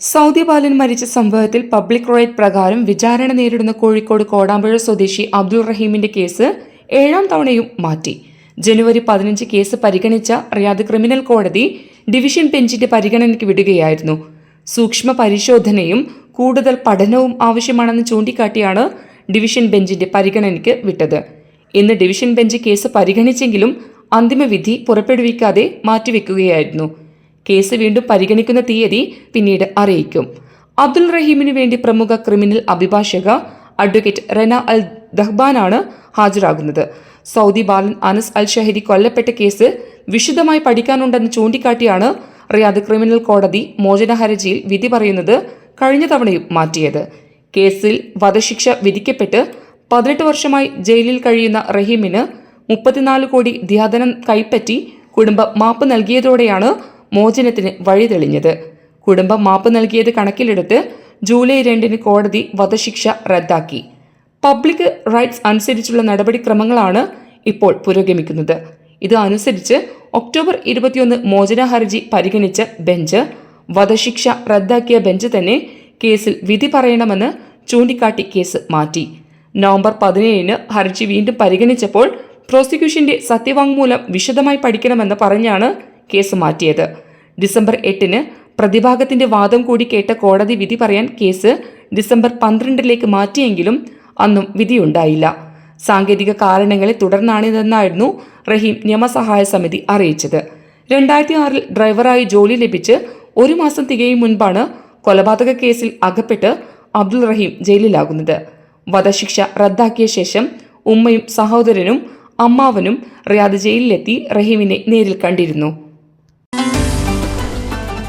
Saudi ബാലൻ മരിച്ച സംഭവത്തിൽ public right പ്രകാരം വിചാരണ നേരിടുന്ന കോഴിക്കോട് കോടാമ്പുഴ സ്വദേശി അബ്ദുൾ റഹീമിന്റെ കേസ് ഏഴാം തവണയും മാറ്റി. ജനുവരി പതിനഞ്ച് കേസ് പരിഗണിച്ച റിയാദ് ക്രിമിനൽ കോടതി ഡിവിഷൻ ബെഞ്ചിന്റെ പരിഗണനയ്ക്ക് വിടുകയായിരുന്നു. സൂക്ഷ്മ പരിശോധനയും കൂടുതൽ പഠനവും ആവശ്യമാണെന്ന് ചൂണ്ടിക്കാട്ടിയാണ് ഡിവിഷൻ ബെഞ്ചിന്റെ പരിഗണനയ്ക്ക് വിട്ടത്. ഇന്ന് ഡിവിഷൻ ബെഞ്ച് കേസ് പരിഗണിച്ചെങ്കിലും അന്തിമവിധി പുറപ്പെടുവിക്കാതെ മാറ്റിവെക്കുകയായിരുന്നു. കേസ് വീണ്ടും പരിഗണിക്കുന്ന തീയതി പിന്നീട് അറിയിക്കും. അബ്ദുൾ റഹീമിനു വേണ്ടി പ്രമുഖ ക്രിമിനൽ അഭിഭാഷക അഡ്വക്കേറ്റ് റെന അൽ ദഹ്ബാനാണ് ഹാജരാകുന്നത്. സൗദി ബാലൻ അനസ് അൽ ഷഹരി കൊല്ലപ്പെട്ട കേസ് വിശദമായി പഠിക്കാനുണ്ടെന്ന് ചൂണ്ടിക്കാട്ടിയാണ് റിയാദ് ക്രിമിനൽ കോടതി മോചന ഹർജിയിൽ വിധി പറയുന്നത് കഴിഞ്ഞ തവണയും മാറ്റിയത്. കേസിൽ വധശിക്ഷ വിധിക്കപ്പെട്ട് പതിനെട്ട് വർഷമായി ജയിലിൽ കഴിയുന്ന റഹീമിന് മുപ്പത്തിനാല് കോടി ധ്യാതനം കൈപ്പറ്റി കുടുംബം മാപ്പ് നൽകിയതോടെയാണ് മോചനത്തിന് വഴിതെളിഞ്ഞത് കുടുംബം മാപ്പ് നൽകിയത് കണക്കിലെടുത്ത് ജൂലൈ രണ്ടിന് കോടതി വധശിക്ഷ റദ്ദാക്കി. പബ്ലിക് റൈറ്റ്സ് അനുസരിച്ചുള്ള നടപടിക്രമങ്ങളാണ് ഇപ്പോൾ പുരോഗമിക്കുന്നത്. ഇത് അനുസരിച്ച് ഒക്ടോബർ ഇരുപത്തിയൊന്ന് മോചന ഹർജി പരിഗണിച്ച ബെഞ്ച് വധശിക്ഷ റദ്ദാക്കിയ ബെഞ്ച് തന്നെ കേസിൽ വിധി പറയണമെന്ന് ചൂണ്ടിക്കാട്ടി കേസ് മാറ്റി. നവംബർ പതിനേഴിന് ഹർജി വീണ്ടും പരിഗണിച്ചപ്പോൾ പ്രോസിക്യൂഷന്റെ സത്യവാങ്മൂലം വിശദമായി പഠിക്കണമെന്ന് പറഞ്ഞാണ് കേസ് മാറ്റിയത്. ഡിസംബർ എട്ടിന് പ്രതിഭാഗത്തിന്റെ വാദം കൂടി കേട്ട കോടതി വിധി പറയാൻ കേസ് ഡിസംബർ പന്ത്രണ്ടിലേക്ക് മാറ്റിയെങ്കിലും അന്നും വിധിയുണ്ടായില്ല. സാങ്കേതിക കാരണങ്ങളെ തുടർന്നാണിതെന്നായിരുന്നു റഹീം നിയമസഹായ സമിതി അറിയിച്ചത്. രണ്ടായിരത്തി ആറിൽ ഡ്രൈവറായി ജോലി ലഭിച്ച് ഒരു മാസം തികയും മുൻപാണ് കൊലപാതക കേസിൽ അകപ്പെട്ട് അബ്ദുൾ റഹീം ജയിലിലാകുന്നത്. വധശിക്ഷ റദ്ദാക്കിയ ശേഷം ഉമ്മയും സഹോദരനും അമ്മാവനും റിയാദ് ജയിലിലെത്തി റഹീമിനെ നേരിൽ കണ്ടിരുന്നു.